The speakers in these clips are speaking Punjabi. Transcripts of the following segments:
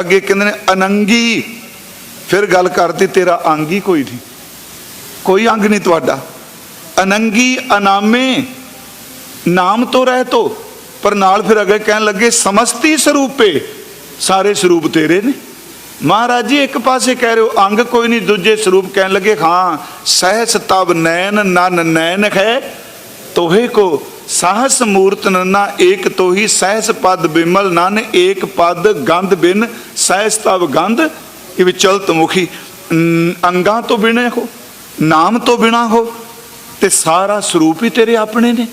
ਅੱਗੇ ਕਹਿੰਦੇ ਨੇ, ਅਨੰਗੀ। ਫਿਰ ਗੱਲ ਕਰਤੀ, ਤੇਰਾ ਅੰਗ ਹੀ ਕੋਈ ਨਹੀਂ। ਕੋਈ ਅੰਗ ਨਹੀਂ ਤੁਹਾਡਾ। ਅਨੰਗੀ ਅਨਾਮੇ, ਨਾਮ ਤੋਂ ਰਹਿ ਤੋ। ਪਰ ਨਾਲ ਫਿਰ ਅੱਗੇ ਕਹਿਣ ਲੱਗੇ, ਸਮਸਤੀ ਸਰੂਪੇ, ਸਾਰੇ ਸਰੂਪ ਤੇਰੇ ਨੇ। ਮਹਾਰਾਜ ਜੀ, ਇੱਕ ਪਾਸੇ ਕਹਿ ਰਹੇ ਹੋ, ਅੰਗ ਕੋਈ ਨਹੀਂ। ਦੂਜੇ ਸਰੂਪ ਕਹਿਣ ਲੱਗੇ, ਹਾਂ ਸਹਿ ਤਬ ਨੈਣ, ਨਨ ਨੈਣ ਹੈ, ਤੋਹੇ ਕੋ ਸਾਹਸ ਮੂਰਤ ਨੰਨਾ ਏਕ ਤੋਹੀ, ਸਹਿਸ ਪਦ ਬਿਮਲ ਨਨ, ਏਕ ਪਦ ਗੰਧ ਬਿਨ, ਸਹਿਸ ਤਵ ਗੰਧ, ਇਹ ਵਿਚਲਤ ਮੁਖੀ। ਅੰਗਾਂ ਤੋਂ ਬਿਨਾ ਹੋ, ਨਾਮ ਤੋਂ ਬਿਨਾ ਹੋ, ਤੇ ਸਾਰਾ ਸਰੂਪ ਹੀ ਤੇਰੇ ਆਪਣੇ ਨੇ।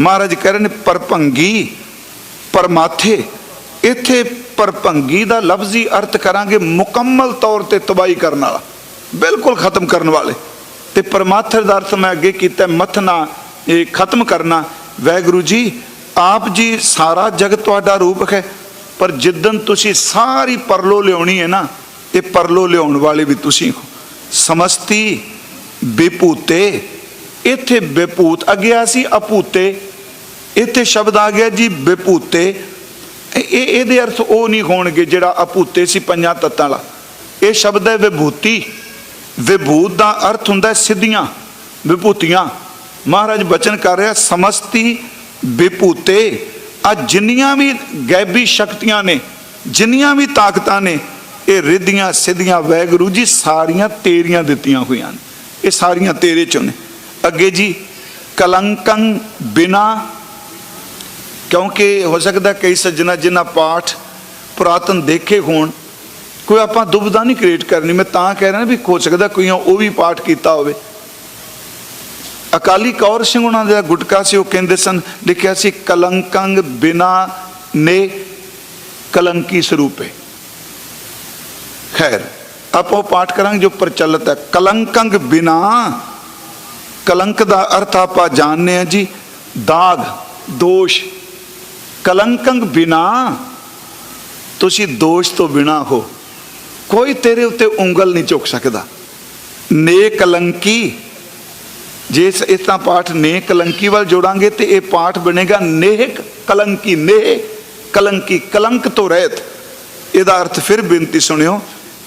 ਮਹਾਰਾਜ ਕਹਿ ਰਹੇ ਨੇ, ਪਰਭੰਗੀ, ਪਰਮਾਥੇ, ਇੱਥੇ ਪਰਭੰਗੀ ਦਾ ਲਫ਼ਜ਼ੀ ਅਰਥ ਕਰਾਂਗੇ ਮੁਕੰਮਲ ਤੌਰ ਤੇ ਤਬਾਈ ਕਰਨ ਵਾਲਾ, ਬਿਲਕੁਲ ਖਤਮ ਕਰਨ ਵਾਲੇ। ਤੇ ਪਰਮਾਥਰ ਦਾ ਅਰਥ ਮੈਂ ਅੱਗੇ ਕੀਤਾ ਮਥਨਾ ਇਹ ਖਤਮ ਕਰਨਾ ਵੈਗੁਰੂ ਜੀ, ਆਪ ਜੀ ਸਾਰਾ ਜਗਤ ਤੁਹਾਡਾ ਰੂਪ ਹੈ, ਪਰ ਜਿੱਦਨ ਤੁਸੀਂ ਸਾਰੀ ਪਰਲੋ ਲਿਆਉਣੀ ਹੈ ਨਾ, ਇਹ ਪਰਲੋ ਲਿਆਉਣ ਵਾਲੇ ਵੀ ਤੁਸੀਂ ਹੋ। ਸਮਸਤੀ ਵਿਭੂਤੇ ਇੱਥੇ ਵਿਭੂਤ ਅਗਿਆ ਸੀ ਅਪੂਤੇ ਇੱਥੇ ਸ਼ਬਦ ਆ ਗਿਆ ਜੀ ਵਿਭੂਤੇ ਇਹ ਇਹਦੇ ਅਰਥ ਉਹ ਨਹੀਂ ਹੋਣਗੇ ਜਿਹੜਾ ਅਪੂਤੇ ਸੀ ਪੰਜਾਂ ਤੱਤਾਂ ਵਾਲਾ। ਇਹ ਸ਼ਬਦ ਹੈ ਵਿਭੂਤੀ। ਵਿਭੂਤ ਦਾ ਅਰਥ ਹੁੰਦਾ ਸਿੱਧੀਆਂ, ਵਿਭੂਤੀਆਂ। ਮਹਾਰਾਜ ਬਚਨ ਕਰ ਰਿਹਾ, ਸਮਸਤੀ ਵਿਭੂਤੇ ਆ ਜਿੰਨੀਆਂ ਵੀ ਗੈਬੀ ਸ਼ਕਤੀਆਂ ਨੇ, ਜਿੰਨੀਆਂ ਵੀ ਤਾਕਤਾਂ ਨੇ, ਇਹ ਰਿੱਧੀਆਂ ਸਿੱਧੀਆਂ ਵੈਗੁਰੂ ਜੀ ਸਾਰੀਆਂ ਤੇਰੀਆਂ ਦਿੱਤੀਆਂ ਹੋਈਆਂ ਨੇ। ਇਹ ਸਾਰੀਆਂ ਤੇਰੇ ਚੋਂ ਨੇ। ਅੱਗੇ ਜੀ, ਕਲੰਕੰ ਬਿਨਾ, ਕਿਉਂਕਿ ਹੋ ਸਕਦਾ ਕਈ ਸੱਜਣਾ ਜਿਨ੍ਹਾਂ ਪਾਠ ਪੁਰਾਤਨ ਦੇਖੇ ਹੋਣ, ਕੋਈ ਆਪਾਂ ਦੁਬਦਾ ਨਹੀਂ ਕ੍ਰੀਏਟ ਕਰਨੀ। ਮੈਂ ਤਾਂ ਕਹਿ ਰਿਹਾ ਵੀ ਹੋ ਸਕਦਾ ਕੋਈ ਉਹ ਵੀ ਪਾਠ ਕੀਤਾ ਹੋਵੇ। ਅਕਾਲੀ ਕੌਰ ਸਿੰਘ ਉਹਨਾਂ ਦਾ ਗੁਟਕਾ ਸੀ, ਉਹ ਕਹਿੰਦੇ ਸਨ, ਲਿਖਿਆ ਸੀ, ਕਲੰਕੰਗ ਬਿਨਾ ਨੇ ਕਲੰਕੀ ਸਰੂਪੇ। ਖੈਰ, ਆਪਾਂ ਉਹ ਪਾਠ ਕਰਾਂਗੇ ਜੋ ਪ੍ਰਚਲਿਤ ਹੈ। ਕਲੰਕੰਗ ਬਿਨਾ, ਕਲੰਕ ਦਾ ਅਰਥ ਆਪਾਂ ਜਾਣਦੇ ਹਾਂ ਜੀ, ਦਾਗ, ਦੋਸ਼। ਕਲੰਕੰਗ ਬਿਨਾ, ਤੁਸੀਂ ਦੋਸ਼ ਤੋਂ ਬਿਨਾ ਹੋ। ਕੋਈ ਤੇਰੇ ਉੱਤੇ ਉਂਗਲ ਨਹੀਂ ਚੁੱਕ ਸਕਦਾ। ਨੇ ਕਲੰਕੀ ਜੇ ਇਸ ਤਾਂ ਪਾਠ ਨੇ ਕਲੰਕੀ ਵੱਲ ਜੋੜਾਂਗੇ ਤੇ ਇਹ ਪਾਠ ਬਣੇਗਾ ਨੇਹ ਕਲੰਕੀ ਨੇਹ ਕਲੰਕੀ, ਕਲੰਕ ਤੋਂ ਰਹਿਤ। ਇਹਦਾ ਅਰਥ ਫਿਰ ਬੇਨਤੀ ਸੁਣਿਓ,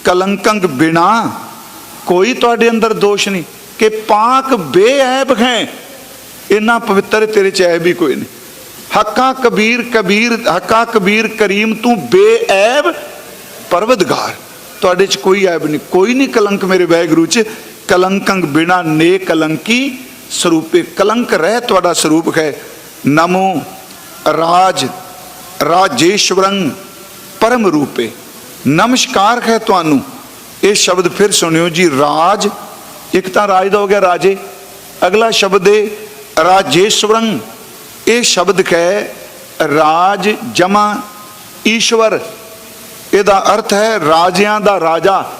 ਕਲੰਕੰਗ ਬਿਨਾ ਕੋਈ ਤੁਹਾਡੇ ਅੰਦਰ ਦੋਸ਼ ਨਹੀਂ ਕਿ ਪਾਕ ਬੇਅਬ ਹੈ। ਇੰਨਾ ਪਵਿੱਤਰ ਤੇਰੇ ਚ ਐਬ ਹੀ ਕੋਈ ਨਹੀਂ। ਹੱਕਾ ਕਬੀਰ ਕਬੀਰ, ਹੱਕਾ ਕਬੀਰ ਕਰੀਮ ਤੂੰ ਬੇਅਬ ਪਰਵਦਗਾਰ ਤੁਹਾਡੇ ਚ ਕੋਈ ਐਬ ਨਹੀਂ, ਕੋਈ ਨਹੀਂ ਕਲੰਕ ਮੇਰੇ ਵੈਗੁਰੂ ਚ। ਕਲੰਕੰਗ ਬਿਨਾ ਨੇ ਕਲੰਕੀ ਸਰੂਪੇ ਕਲੰਕ ਰਹਿ ਤੁਹਾਡਾ ਸਰੂਪ ਹੈ। ਨਮੋ ਰਾਜ, ਰਾਜੇਸ਼ਵਰੰ ਪਰਮ ਰੂਪੇ। ਨਮਸਕਾਰ ਹੈ ਤੁਹਾਨੂੰ। ਇਹ ਸ਼ਬਦ ਫਿਰ ਸੁਣਿਓ ਜੀ, ਰਾਜ। ਇੱਕ ਤਾਂ ਰਾਜ ਦਾ ਹੋ ਗਿਆ ਰਾਜੇ। ਅਗਲਾ ਸ਼ਬਦ ਹੈ ਰਾਜੇਸ਼ਵਰੰ। ਇਹ ਸ਼ਬਦ ਹੈ ਰਾਜ ਜਮਾ ਈਸ਼ਵਰ। ਇਹਦਾ ਅਰਥ ਹੈ ਰਾਜਿਆਂ ਦਾ ਰਾਜਾ,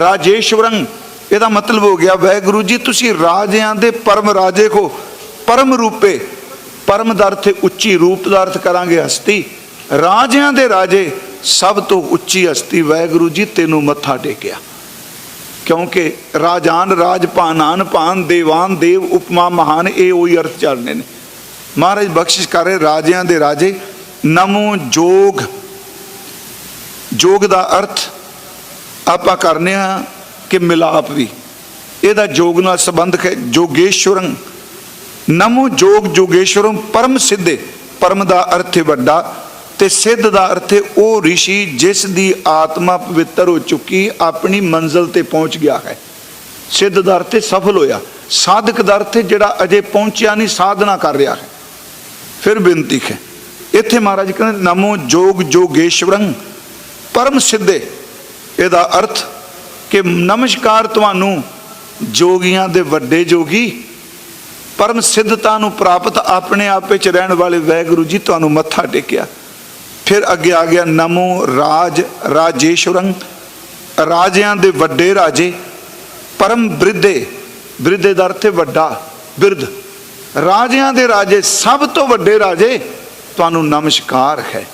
ਰਾਜੇਸ਼ਵਰੰ। ਇਹਦਾ ਮਤਲਬ ਹੋ ਗਿਆ ਵੈਗੁਰੂ ਜੀ, ਤੁਸੀਂ ਰਾਜਿਆਂ ਦੇ ਪਰਮ ਰਾਜੇ ਕੋ ਪਰਮ ਰੂਪੇ, ਪਰਮ ਦਾ ਅਰਥ ਉੱਚੀ ਰੂਪ ਦਾ ਅਰਥ ਕਰਾਂਗੇ ਹਸਤੀ। ਰਾਜਿਆਂ ਦੇ ਰਾਜੇ, ਸਭ ਤੋਂ ਉੱਚੀ ਹਸਤੀ ਵੈਗੁਰੂ ਜੀ, ਤੈਨੂੰ ਮੱਥਾ ਟੇਕਿਆ। ਕਿਉਂਕਿ ਰਾਜਾਨ ਰਾਜਪਾਨਾਨ ਪਾਨ ਦੇਵਾਨ, ਦੇਵ ਉਪਮਾ ਮਹਾਨ, ਇਹ ਉਹੀ ਅਰਥ ਚੱਲਨੇ ਨੇ। ਮਹਾਰਾਜ, ਬਖਸ਼ਿਸ਼ ਕਰੇ ਰਾਜਿਆਂ ਦੇ ਰਾਜੇ। ਨਮੋ ਜੋਗ। ਜੋਗ ਦਾ ਅਰਥ ਆਪਾਂ ਕਰਨੇ ਆ ਕਿ ਮਿਲਾਪ ਵੀ। ਇਹਦਾ ਜੋਗ ਨਾਲ ਸੰਬੰਧ ਹੈ, ਜੋਗੇਸ਼ਵਰੰ। ਨਮੋ ਜੋਗ ਜੋਗੇਸ਼ਵਰੰ ਪਰਮ ਸਿੱਧੇ। ਪਰਮ ਦਾ ਅਰਥ ਹੈ ਵੱਡਾ ਤੇ ਸਿੱਧ ਦਾ ਅਰਥ ਹੈ ਉਹ ઋષਿ ਜਿਸ ਦੀ ਆਤਮਾ ਪਵਿੱਤਰ ਹੋ ਚੁੱਕੀ ਆਪਣੀ ਮੰਜ਼ਲ ਤੇ ਪਹੁੰਚ ਗਿਆ ਹੈ। ਸਿੱਧ ਦਾ ਅਰਥ ਸਫਲ ਹੋਇਆ। ਸਾਧਕ ਦਾ ਅਰਥ ਜਿਹੜਾ ਅਜੇ ਪਹੁੰਚਿਆ ਨਹੀਂ, ਸਾਧਨਾ ਕਰ ਰਿਹਾ ਹੈ। ਫਿਰ ਬੇਨਤੀ ਹੈ, ਇੱਥੇ ਮਹਾਰਾਜ ਕਹਿੰਦੇ ਨਮੋ ਜੋਗ ਜੋਗੇਸ਼ਵਰੰ ਪਰਮ ਸਿੱਧੇ। ਇਹਦਾ ਅਰਥ ਕਿ ਨਮਸਕਾਰ ਤੁਹਾਨੂੰ ਜੋਗੀਆਂ ਦੇ ਵੱਡੇ ਜੋਗੀ, ਪਰਮ ਸਿੱਧਤਾ ਨੂੰ ਪ੍ਰਾਪਤ ਆਪਣੇ ਆਪ ਵਿੱਚ ਰਹਿਣ ਵਾਲੇ ਵੈਗੁਰੂ ਜੀ ਤੁਹਾਨੂੰ ਮੱਥਾ ਟੇਕਿਆ। ਫਿਰ ਅੱਗੇ ਆ ਗਿਆ ਨਮੋ ਰਾਜ, ਰਾਜੇਸ਼ਵਰੰ, ਰਾਜਿਆਂ ਦੇ ਵੱਡੇ ਰਾਜੇ, ਪਰਮ ਬ੍ਰਿਧੇ ਬ੍ਰਿਧੇ ਦਾ ਅਰਥ ਹੈ ਵੱਡਾ, ਬਿਰਧ। ਰਾਜਿਆਂ ਦੇ ਰਾਜੇ ਸਭ ਤੋਂ ਵੱਡੇ ਰਾਜੇ, ਤੁਹਾਨੂੰ ਨਮਸਕਾਰ ਹੈ।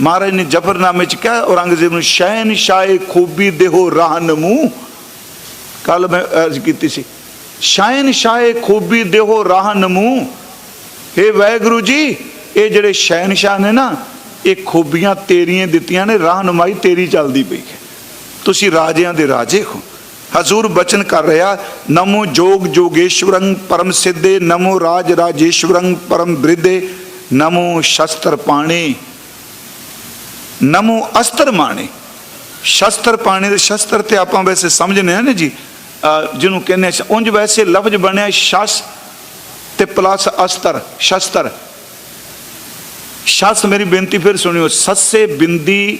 ਮਹਾਰਾਜ ਨੇ ਜਫਰਨਾਮੇ ਚ ਕਿਹਾ, ਔਰੰਗਜ਼ੇਬ ਨੂੰ ਸ਼ਹਿਨ ਸ਼ਾਏ ਖੂਬੀ ਦੇਹੋ ਰਾਹਨਮੂ। ਕੱਲ ਮੈਂ ਅਰਜ਼ ਕੀਤੀ ਸੀ ਸ਼ਾਇਨ ਸ਼ਾਏ ਖੂਬੀ ਦੇਹੋ ਰਾਹਨਮੂ। ਇਹ ਵੈਗੁਰੂ ਜੀ, ਇਹ ਜਿਹੜੇ ਸ਼ਹਿਨशाह ਨੇ ਨਾ, ਇਹ ਖੂਬੀਆਂ ਤੇਰੀਆਂ ਦਿੱਤੀਆਂ ਨੇ, ਰਾਹਨੁਮਾਈ ਤੇਰੀ ਚੱਲਦੀ ਪਈ ਹੈ। ਤੁਸੀਂ ਰਾਜਿਆਂ ਦੇ ਰਾਜੇ ਹੋ। ਹਜ਼ੂਰ ਬਚਨ ਕਰ ਰਿਹਾ, ਨਮੋ ਜੋਗ ਜੋਗੇਸ਼ਵਰੰ ਪਰਮ ਸਿੱਧੇ, ਨਮੋ ਰਾਜ ਰਾਜੇਸ਼ਵਰੰ ਪਰਮ ਬ੍ਰਿਧੇ, ਨਮੋ ਸ਼ਸਤਰ ਪਾਣੇ। ਨਮੋ ਅਸਤਰ ਮਾਣੇ। ਸ਼ਸਤਰ ਪਾਣੇ ਦੇ ਸ਼ਸਤਰ ਤੇ ਆਪਾਂ ਵੈਸੇ ਸਮਝਨੇ ਆ ਨਾ ਜੀ। ਜਿਹਨੂੰ ਕਹਿੰਦੇ ਉਂਝ ਵੈਸੇ ਲਫ਼ਜ਼ ਬਣਿਆ ਸ਼ਸ ਤੇ ਪਲੱਸ ਅਸਤਰ, ਸ਼ਸਤਰ। ਸ਼ਸ ਮੇਰੀ ਬੇਨਤੀ ਫਿਰ ਸੁਣਿਓ, ਸੱਸੇ ਬਿੰਦੀ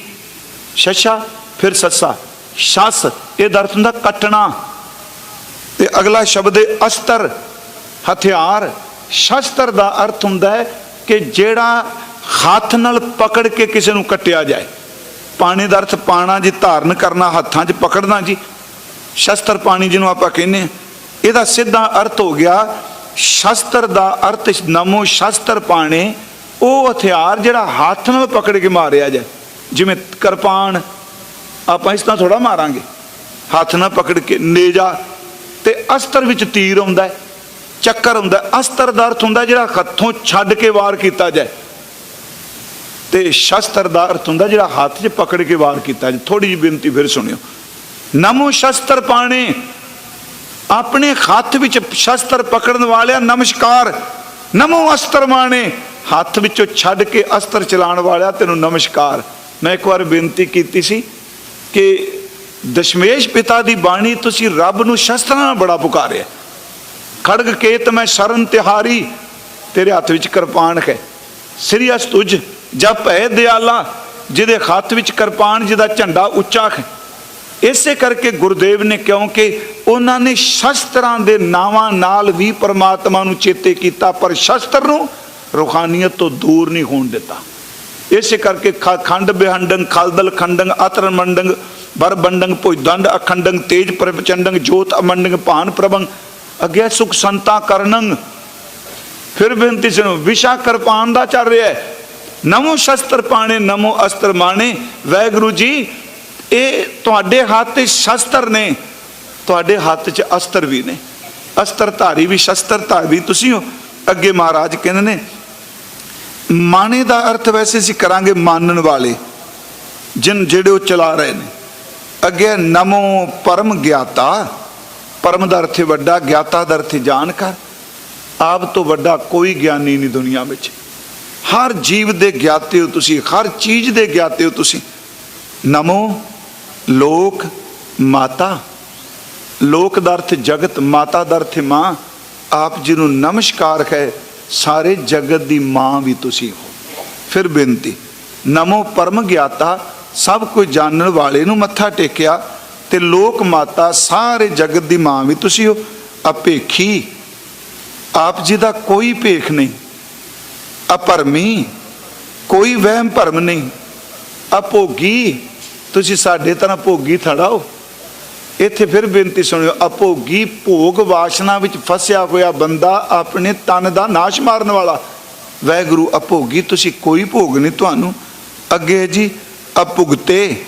ਸ਼ਸ਼ਾ, ਫਿਰ ਸੱਸਾ। ਸ਼ਸ, ਇਹ ਦਾ ਅਰਥ ਹੁੰਦਾ ਕੱਟਣਾ। ਤੇ ਅਗਲਾ ਸ਼ਬਦ ਹੈ ਅਸਤਰ, ਹਥਿਆਰ। ਸ਼ਸਤਰ ਦਾ ਅਰਥ ਹੁੰਦਾ ਹੈ ਕਿ ਜਿਹੜਾ ਹੱਥ ਨਾਲ ਪਕੜ ਕੇ ਕਿਸੇ ਨੂੰ ਕੱਟਿਆ ਜਾਏ। ਪਾਣੀ ਦਾ ਅਰਥ ਪਾਣਾ ਜੀ, ਧਾਰਨ ਕਰਨਾ, ਹੱਥਾਂ 'ਚ ਪਕੜਨਾ ਜੀ। ਸ਼ਸਤਰ ਪਾਣੀ ਜਿਹਨੂੰ ਆਪਾਂ ਕਹਿੰਦੇ ਹਾਂ। ਇਹਦਾ ਸਿੱਧਾ ਅਰਥ ਹੋ ਗਿਆ, ਸ਼ਸਤਰ ਦਾ ਅਰਥ ਨਮੋ ਸ਼ਸਤਰ ਪਾਣੇ, ਉਹ ਹਥਿਆਰ ਜਿਹੜਾ ਹੱਥ ਨਾਲ ਪਕੜ ਕੇ ਮਾਰਿਆ ਜਾਏ। ਜਿਵੇਂ ਕਿਰਪਾਨ, ਆਪਾਂ ਇਸ ਤਰ੍ਹਾਂ ਥੋੜਾ ਮਾਰਾਂਗੇ। ਹੱਥ ਨਾਲ ਪਕੜ ਕੇ ਨੇਜਾ ਤੇ ਅਸਤਰ ਵਿੱਚ ਤੀਰ ਹੁੰਦਾ ਚੱਕਰ ਹੁੰਦਾ ਅਸਤਰ ਦਾ ਅਰਥ ਹੁੰਦਾ ਜਿਹੜਾ ਹੱਥੋਂ ਛੱਡ ਕੇ ਵਾਰ ਕੀਤਾ ਜਾਏ। ਤੇ ਸ਼ਸਤਰ ਦਾ ਅਰਥ ਹੁੰਦਾ ਜਿਹੜਾ ਹੱਥ 'ਚ ਪਕੜ ਕੇ ਵਾਰ ਕੀਤਾ ਜਾਏ ਥੋੜੀ ਜਿਹੀ ਬੇਨਤੀ ਫਿਰ ਸੁਣਿਓ। ਨਮੋ ਸ਼ਸਤਰ ਪਾਣੇ। ਆਪਣੇ ਹੱਥ ਵਿੱਚ ਸ਼ਸਤਰ ਪਕੜਨ ਵਾਲਿਆ, ਨਮਸਕਾਰ। ਨਮੋ ਅਸਤਰ ਮਾਣੇ। ਹੱਥ ਵਿੱਚੋਂ ਛੱਡ ਕੇ ਅਸਤਰ ਚਲਾਉਣ ਵਾਲਿਆ, ਤੈਨੂੰ ਨਮਸਕਾਰ। ਮੈਂ ਇੱਕ ਵਾਰ ਬੇਨਤੀ ਕੀਤੀ ਸੀ ਕਿ ਦਸ਼ਮੇਸ਼ ਪਿਤਾ ਦੀ ਬਾਣੀ ਤੁਸੀਂ ਰੱਬ ਨੂੰ ਸ਼ਸਤਰਾਂ ਨਾਲ ਬੜਾ ਪੁਕਾਰਿਆ। ਖੜਗ ਕੇਤ ਮੈਂ ਸ਼ਰਨ ਤਿਹਾਰੀ, ਤੇਰੇ ਹੱਥ ਵਿੱਚ ਕਿਰਪਾਨ ਹੈ। ਸਿਰਿਅਸ ਤੁਝ ਜਪ ਹੈ ਦਿਆਲਾ, ਜਿਹਦੇ ਹੱਥ ਵਿੱਚ ਕਿਰਪਾਨ, ਜਿਹਦਾ ਝੰਡਾ ਉੱਚਾ ਹੈ। ਇਸੇ ਕਰਕੇ ਗੁਰਦੇਵ ਨੇ ਕਿਉਂਕਿ ਉਹਨਾਂ ਨੇ ਸ਼ਸਤਰਾਂ ਦੇ ਨਾਵਾਂ ਨਾਲ ਵੀ ਪਰਮਾਤਮਾ ਨੂੰ ਚੇਤੇ ਕੀਤਾ, ਪਰ ਸ਼ਸਤਰ ਨੂੰ ਰੂਹਾਨੀਅਤ ਤੋਂ ਦੂਰ ਨਹੀਂ ਹੋਣ ਦਿੱਤਾ। ਇਸੇ ਕਰਕੇ ਖ- ਖੰਡ ਬਿਹੰਡੰ ਖਲਦਲ ਖੰਡੰ ਅਤਰ ਮੰਡੰ ਬਰ ਬੰਡੰ ਭੁਜਦੰਡ ਅਖੰਡੰ ਤੇਜ ਪ੍ਰਚੰਡੰ ਜੋਤ ਅਮੰਡੰ ਭਾਨ ਪ੍ਰਭੰ ਅਗਿਆ ਸੁਖ ਸੰਤਾ ਕਰਨੰ ਫਿਰ ਬੇਨਤੀ ਸੁਣੋ, ਵਿਸ਼ਾ ਕਿਰਪਾਨ ਦਾ ਚੱਲ ਰਿਹਾ ਹੈ। ਨਮੋ ਸ਼ਸਤਰ ਪਾਣੇ, ਨਮੋ ਅਸਤਰ ਮਾਣੇ। ਵੈਗੁਰੂ ਜੀ, ਇਹ ਤੁਹਾਡੇ ਹੱਥ 'ਚ ਸ਼ਸਤਰ ਨੇ, ਤੁਹਾਡੇ ਹੱਥ 'ਚ ਅਸਤਰ ਵੀ ਨੇ। ਅਸਤਰ ਧਾਰੀ ਵੀ ਸ਼ਸਤਰ ਧਾਰੀ ਤੁਸੀਂ ਹੋ। ਅੱਗੇ ਮਹਾਰਾਜ ਕਹਿੰਦੇ ਨੇ, ਮਾਣੇ ਦਾ ਅਰਥ ਵੈਸੇ ਅਸੀਂ ਕਰਾਂਗੇ ਮਾਨਣ ਵਾਲੇ, ਜਿਨ ਜਿਹੜੇ ਉਹ ਚਲਾ ਰਹੇ ਨੇ। ਅੱਗੇ ਨਮੋ ਪਰਮ ਗਿਆਤਾ, ਪਰਮ ਦਾ ਅਰਥ ਵੱਡਾ, ਗਿਆਤਾ ਦਾ ਅਰਥ ਹੈ ਜਾਣਕਾਰ। ਆਪ ਤੋਂ ਵੱਡਾ ਕੋਈ ਗਿਆਨੀ ਨਹੀਂ ਦੁਨੀਆ ਵਿੱਚ। ਹਰ ਜੀਵ ਦੇ ਗਿਆਤੇ ਹੋ ਤੁਸੀਂ, ਹਰ ਚੀਜ਼ ਦੇ ਗਿਆਤੇ ਹੋ ਤੁਸੀਂ। ਨਮੋ ਲੋਕ ਮਾਤਾ। ਲੋਕ ਦਾ ਅਰਥ ਜਗਤ, ਮਾਤਾ ਦਾ ਅਰਥ ਮਾਂ। ਆਪ ਜੀ ਨੂੰ ਨਮਸਕਾਰ ਹੈ, ਸਾਰੇ ਜਗਤ ਦੀ ਮਾਂ ਵੀ ਤੁਸੀਂ ਹੋ। ਫਿਰ ਬੇਨਤੀ, ਨਮੋ ਪਰਮ ਗਿਆਤਾ, ਸਭ ਕੁਝ ਜਾਣਨ ਵਾਲੇ ਨੂੰ ਮੱਥਾ ਟੇਕਿਆ ਤੇ ਲੋਕ ਮਾਤਾ, ਸਾਰੇ ਜਗਤ ਦੀ ਮਾਂ ਵੀ ਤੁਸੀਂ ਹੋ। ਅਪੇਖੀ, ਆਪ ਜੀ ਦਾ ਕੋਈ ਭੇਖ ਨਹੀਂ। ਅਪਰਮੀ ਕੋਈ ਵਹਿਮ ਭਰਮ ਨਹੀਂ। ਅਭੋਗੀ ਤੁਸੀਂ ਸਾਡੇ ਤਰ੍ਹਾਂ ਭੋਗੀ ਥੜਾਓ ਇੱਥੇ ਫਿਰ ਬੇਨਤੀ ਸੁਣਿਓ ਅਭੋਗੀ ਭੋਗ ਵਾਸ਼ਨਾ ਵਿੱਚ ਫਸਿਆ ਹੋਇਆ ਬੰਦਾ ਆਪਣੇ ਤਨ ਦਾ ਨਾਸ਼ ਮਾਰਨ ਵਾਲਾ। ਵੈਗੁਰੂ ਅਪੋਗੀ ਤੁਸੀਂ ਕੋਈ ਭੋਗ ਨਹੀਂ ਤੁਹਾਨੂੰ। ਅੱਗੇ ਜੀ ਅਭੁਗਤੇ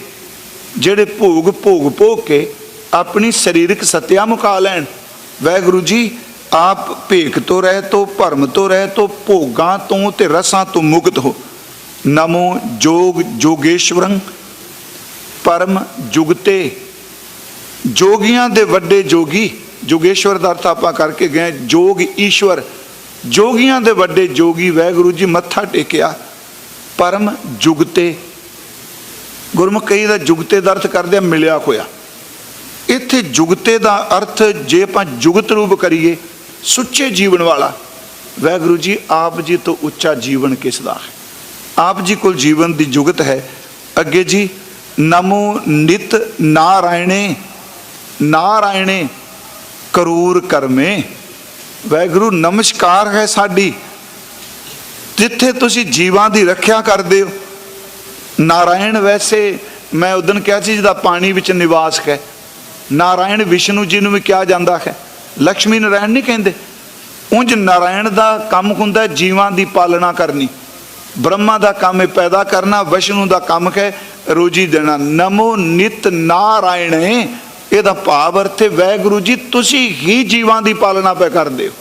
ਜਿਹੜੇ ਭੋਗ ਭੋਗ ਭੋਗ ਕੇ ਆਪਣੀ ਸਰੀਰਕ ਸਤਿਆ ਮੁਕਾ ਲੈਣ। ਵੈਗੁਰੂ ਜੀ ਆਪ ਭੇਖ ਤੋਂ ਰਹਿ ਤੋਂ ਭਰਮ ਤੋਂ ਰਹਿ ਤੋਂ ਭੋਗਾਂ ਤੋਂ ਤੇ ਰਸਾਂ ਤੋਂ ਮੁਕਤ ਹੋ। ਨਮੋ ਜੋਗ ਜੋਗੇਸ਼ਵਰੰ। ਪਰਮ ਜੁਗਤੇ ਜੋਗੀਆਂ ਦੇ ਵੱਡੇ ਜੋਗੀ। ਜੋਗੇਸ਼ਵਰ ਦਾ ਅਰਥ ਆਪਾਂ ਕਰਕੇ ਗਏ ਜੋਗ ਈਸ਼ਵਰ। ਜੋਗੀਆਂ ਦੇ ਵੱਡੇ ਜੋਗੀ ਵੈਗੁਰੂ ਜੀ ਮੱਥਾ ਟੇਕਿਆ। ਪਰਮ ਜੁਗਤੇ ਗੁਰਮੁਖ ਕਈ ਦਾ ਜੁਗਤੇ ਦਾ ਅਰਥ ਕਰਦੇ ਮਿਲਿਆ ਹੋਇਆ। ਇੱਥੇ ਜੁਗਤੇ ਦਾ ਅਰਥ ਜੇ ਆਪਾਂ ਜੁਗਤ ਰੂਪ ਕਰੀਏ ਸੁੱਚੇ ਜੀਵਨ ਵਾਲਾ। ਵਾਹਿਗੁਰੂ ਜੀ, ਆਪ ਜੀ ਤੋਂ ਉੱਚਾ ਜੀਵਨ ਕਿਸ ਦਾ ਹੈ? ਆਪ ਜੀ ਕੋਲ ਜੀਵਨ ਦੀ ਜੁਗਤ ਹੈ। ਅੱਗੇ ਜੀ, ਨਮੋ ਨਿਤ ਨਾਰਾਇਣੇ ਨਾਰਾਇਣੇ, ਕਰੂਰ ਕਰਮੇ। ਵਾਹਿਗੁਰੂ, ਨਮਸਕਾਰ ਹੈ ਸਾਡੀ। ਜਿੱਥੇ ਤੁਸੀਂ ਜੀਵਾਂ ਦੀ ਰੱਖਿਆ ਕਰਦੇ ਹੋ। ਨਾਰਾਇਣ ਵੈਸੇ, ਮੈਂ ਉਦਨ ਕਿਹਾ ਸੀ, ਜਿਹਦਾ ਪਾਣੀ ਵਿੱਚ ਨਿਵਾਸ ਹੈ। ਨਾਰਾਇਣ ਵਿਸ਼ਨੂੰ ਜੀ ਨੂੰ ਵੀ ਕਿਹਾ ਜਾਂਦਾ ਹੈ। ਲక్ష్ਮੀ ਨਾਰਾਇਣ ਨਹੀਂ ਕਹਿੰਦੇ। ਉਂਝ ਨਾਰਾਇਣ ਦਾ ਕੰਮ ਹੁੰਦਾ ਜੀਵਾਂ ਦੀ ਪਾਲਣਾ ਕਰਨੀ। ਬ੍ਰਹਮਾ ਦਾ ਕੰਮ ਹੈ ਪੈਦਾ ਕਰਨਾ, ਵਿਸ਼ਨੂੰ ਦਾ ਕੰਮ ਹੈ ਰੋਜੀ ਦੇਣਾ। ਨਮੋ ਨਿਤ ਨਾਰਾਇਣੇ, ਇਹਦਾ ਭਾਵ ਅਰਥ ਹੈ ਵੈਗੁਰੂ ਜੀ, ਤੁਸੀਂ ਹੀ ਜੀਵਾਂ ਦੀ ਪਾਲਣਾ ਪੈ ਕਰਦੇ ਹੋ।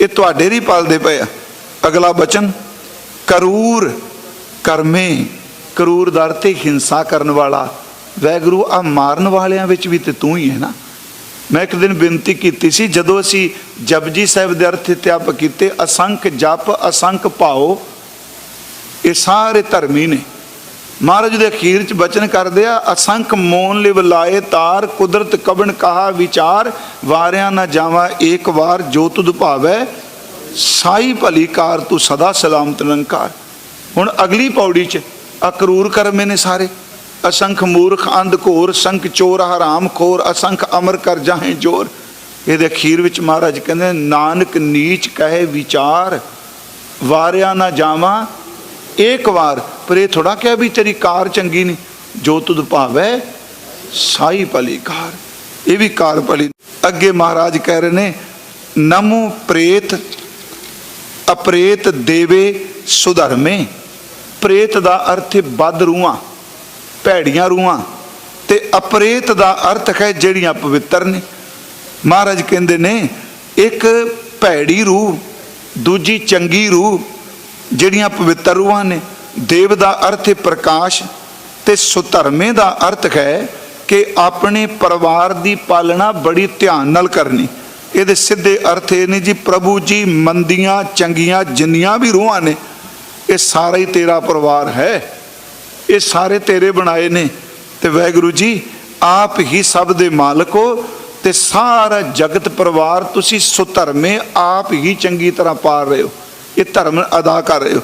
ਇਹ ਤੁਹਾਡੇ ਹੀ ਪਾਲਦੇ ਪਏ ਆ। ਅਗਲਾ ਬਚਨ, ਕਰੂਰ ਕਰਮੇ ਕਰੂਰਦਰ ਤੇ ਹਿੰਸਾ ਕਰਨ ਵਾਲਾ। ਵੈਗਰੂ ਆ ਮਾਰਨ ਵਾਲਿਆਂ ਵਿੱਚ ਵੀ ਤੇ ਤੂੰ ਹੀ ਹੈ ਨਾ। ਮੈਂ ਇੱਕ ਦਿਨ ਬੇਨਤੀ ਕੀਤੀ ਸੀ, ਜਦੋਂ ਅਸੀਂ ਜਪਜੀ ਸਾਹਿਬ ਦੇ ਅਰਥ ਤਿਆਪ ਕੀਤੇ, ਅਸੰਖ ਜਪ, ਅਸੰਖ ਭਾਉ, ਇਹ ਸਾਰੇ ਧਰਮੀ ਨੇ। ਮਹਾਰਾਜ ਦੇ ਅਖੀਰ ਚ ਬਚਨ ਕਰਦੇ ਆ, ਅਸੰਖ ਮੋਨ ਲਿਵ ਲਾਏ ਤਾਰ, ਕੁਦਰਤ ਕਬਨ ਕਹਾ ਵਿਚਾਰ, ਵਾਰਿਆਂ ਨਾ ਜਾਵਾ ਏਕ ਵਾਰ, ਜੋ ਤੁਧ ਭਾਵੈ, ਸਾਈ ਭਲੀ ਕਾਰ ਤੂੰ ਸਦਾ ਸਲਾਮਤ ਨਿਰੰਕਾਰ। ਹੁਣ ਅਗਲੀ ਪੌੜੀ ਚ ਅਕਰੂਰ ਕਰਮੇ ਨੇ ਸਾਰੇ। ਅਸੰਖ ਮੂਰਖ ਅੰਧ ਘੋਰ, ਸੰਖ ਚੋਰ ਹਰਾਮ ਖੋਰ, ਅਸੰਖ ਅਮਰ ਕਰ ਜਾਹੇ ਜੋਰ। ਇਹਦੇ ਅਖੀਰ ਵਿੱਚ ਮਹਾਰਾਜ ਕਹਿੰਦੇ ਨਾਨਕ ਨੀਚ ਕਹੇ ਵਿਚਾਰ, ਵਾਰਿਆ ਨਾ ਜਾਵਾਂ। ਇੱਕ ਵਾਰ, ਪਰ ਇਹ ਥੋੜਾ ਕਿਹਾ ਵੀ ਤੇਰੀ ਕਾਰ ਚੰਗੀ ਨਹੀਂ। ਜੋ ਤੁਧ ਭਾਵੈ, ਸਾਈ ਭਲੀ ਕਾਰ। ਇਹ ਵੀ ਕਾਰ ਭਲੀ ਅੱਗੇ ਮਹਾਰਾਜ ਕਹਿ ਰਹੇ ਨੇ, ਨਮੋ ਪ੍ਰੇਤ, ਅਪ੍ਰੇਤ ਦੇਵੇ ਸੁਧਰਮੇ। ਪ੍ਰੇਤ ਦਾ ਅਰਥ ਹੈ ਬਦ ਰੂਹਾਂ। ਭੈੜੀਆਂ ਰੂਹਾਂ ਤੇ ਅਪਰੇਤ ਦਾ ਅਰਥ ਹੈ ਜਿਹੜੀਆਂ ਪਵਿੱਤਰ ਨੇ। ਮਹਾਰਾਜ ਕਹਿੰਦੇ ਨੇ, ਇੱਕ ਭੈੜੀ ਰੂਹ, ਦੂਜੀ ਚੰਗੀ ਰੂਹ ਜਿਹੜੀਆਂ ਪਵਿੱਤਰ ਰੂਹਾਂ ਨੇ। ਦੇਵ ਦਾ ਅਰਥ ਹੈ ਪ੍ਰਕਾਸ਼ ਤੇ ਸੁਧਰਮੇ ਦਾ ਅਰਥ ਹੈ ਕਿ ਆਪਣੇ ਪਰਿਵਾਰ ਦੀ ਪਾਲਣਾ ਬੜੀ ਧਿਆਨ ਨਾਲ ਕਰਨੀ। ਇਹਦੇ ਸਿੱਧੇ ਅਰਥ ਇਹ ਨੇ ਜੀ, ਪ੍ਰਭੂ ਜੀ ਮੰਦੀਆਂ, ਚੰਗੀਆਂ ਜਿੰਨੀਆਂ ਵੀ ਰੂਹਾਂ ਨੇ, ਇਹ ਸਾਰਾ ਹੀ ਤੇਰਾ ਪਰਿਵਾਰ ਹੈ। ਇਹ ਸਾਰੇ ਤੇਰੇ ਬਣਾਏ ਨੇ। ਤੇ ਵਾਹਿਗੁਰੂ ਜੀ, ਆਪ ਹੀ ਸਭ ਦੇ ਮਾਲਕ ਹੋ ਤੇ ਸਾਰਾ ਜਗਤ ਪਰਿਵਾਰ ਤੁਸੀਂ ਸੁਧਰਮੇ, ਆਪ ਹੀ ਚੰਗੀ ਤਰ੍ਹਾਂ ਪਾਲ ਰਹੇ ਹੋ। ਇਹ ਧਰਮ ਅਦਾ ਕਰ ਰਹੇ ਹੋ।